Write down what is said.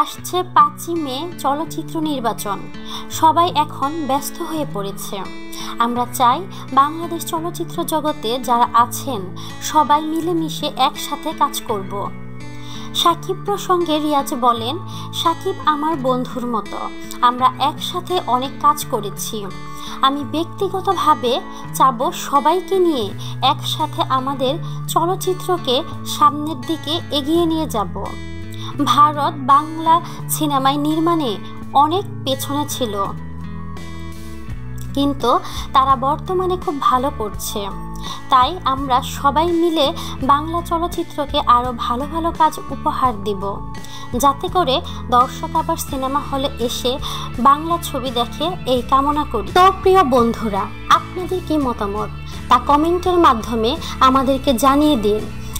আসছে পাঁচই মে চলচ্চিত্র নির্বাচন। সবাই এখন ব্যস্ত হয়ে পড়েছে। আমরা চাই বাংলাদেশ চলচ্চিত্র জগতে যারা আছেন, সবাই মিলেমিশে একসাথে কাজ করব। সাকিব প্রসঙ্গে রিয়াজ বলেন, সাকিব আমার বন্ধুর মতো। আমরা একসাথে অনেক কাজ করেছি। আমি ব্যক্তিগতভাবে চাব সবাইকে নিয়ে একসাথে আমাদের চলচ্চিত্রকে সামনের দিকে এগিয়ে নিয়ে যাব। ভারত বাংলা সিনেমায় নির্মাণে অনেক পেছনে ছিল। কিন্তু তারা বর্তমানে খুব ভালো করছে। তাই আমরা সবাই মিলে বাংলা চলচ্চিত্রকে আরও ভালো ভালো কাজ উপহার দিব। যাতে করে দর্শক আবার সিনেমা হলে এসে বাংলা ছবি দেখে এই কামনা করি। তো প্রিয় বন্ধুরা, আপনাদের কি মতামত? তা কমেন্টের মাধ্যমে আমাদেরকে জানিয়ে দিন।